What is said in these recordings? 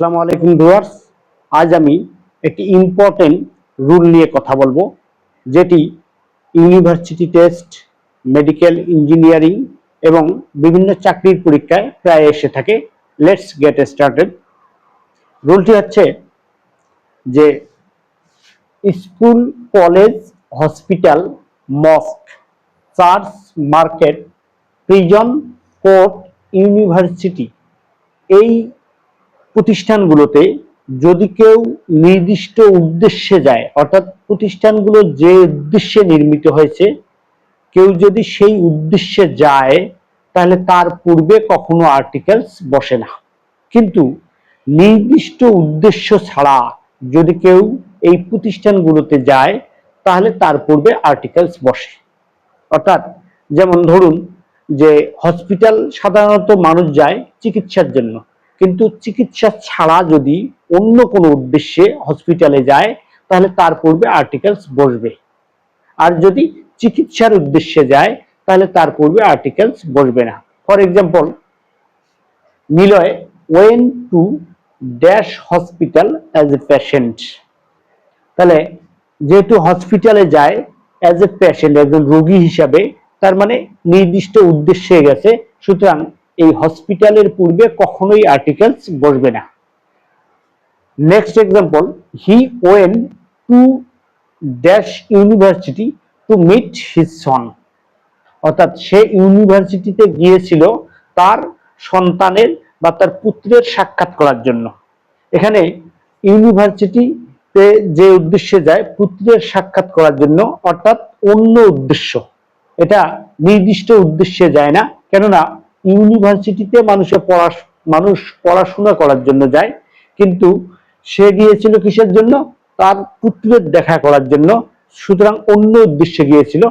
আসসালামু আলাইকুম ভিউয়ার্স। আজ আমি একটি ইম্পর্টেন্ট রুল নিয়ে কথা বলব, যেটি ইউনিভার্সিটি টেস্ট মেডিকেল ইঞ্জিনিয়ারিং এবং বিভিন্ন চাকরির পরীক্ষায় প্রায় এসে থাকে। লেটস গেট স্টার্টেড রুলটি হচ্ছে যে school college hospital mosque church market prison court university এই প্রতিষ্ঠানগুলোতে যদি কেউ নির্দিষ্ট উদ্দেশ্যে যায়, অর্থাৎ প্রতিষ্ঠানগুলো যে উদ্দেশ্যে নির্মিত হয়েছে, কেউ যদি সেই উদ্দেশ্যে যায়, তাহলে তার পূর্বে কখনো আর্টিকেলস বসে না। কিন্তু নির্দিষ্ট উদ্দেশ্য ছাড়া যদি কেউ এই প্রতিষ্ঠানগুলোতে যায়, তাহলে তার পূর্বে আর্টিকেলস বসে। অর্থাৎ যেমন ধরুন যে হসপিটাল সাধারণত মানুষ যায় চিকিৎসার জন্য। কিন্তু চিকিৎসা ছাড়া যদি অন্য কোনো উদ্দেশ্যে হসপিটালে যায়, তাহলে তার পূর্বে আর্টিকেলস বসবে। আর যদি চিকিৎসার উদ্দেশ্যে যায়, তাহলে তার পূর্বে আর্টিকেলস বসবে না। For example Niloy went to dash hospital as a patient তাহলে যেহেতু হসপিটালে যায় অ্যাজ এ পেশেন্ট একজন রোগী হিসাবে, তার মানে নির্দিষ্ট উদ্দেশ্যে গেছে। সুতরাং এই হসপিটালের পূর্বে কখনোই আর্টিকেলস বসবে না। Next example he went to dash university to meet his son অর্থাৎ সে ইউনিভার্সিটিতে গিয়েছিল তার সন্তানের বা তার পুত্রের সাক্ষাৎ করার জন্য। এখানে ইউনিভার্সিটিতে যে উদ্দেশ্যে যায়, পুত্রের সাক্ষাৎ করার জন্য, অর্থাৎ অন্য উদ্দেশ্য। এটা নির্দিষ্ট উদ্দেশ্যে যায় না। কেননা ইউনিভার্সিটিতে মানুষের পড়া মানুষ পড়াশোনা করার জন্য যায়, কিন্তু সে গিয়েছিল কিসের জন্য? তার পুত্রের দেখা করার জন্য। সুতরাং অন্য উদ্দেশ্যে গিয়েছিল।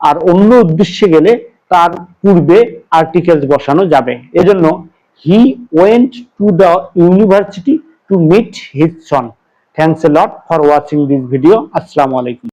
আর অন্য উদ্দেশ্যে গেলে তার পূর্বে আর্টিকেলস বসানো যাবে। এজন্য he went to the university to meet his son thanks a lot for watching this video আসসালামু আলাইকুম।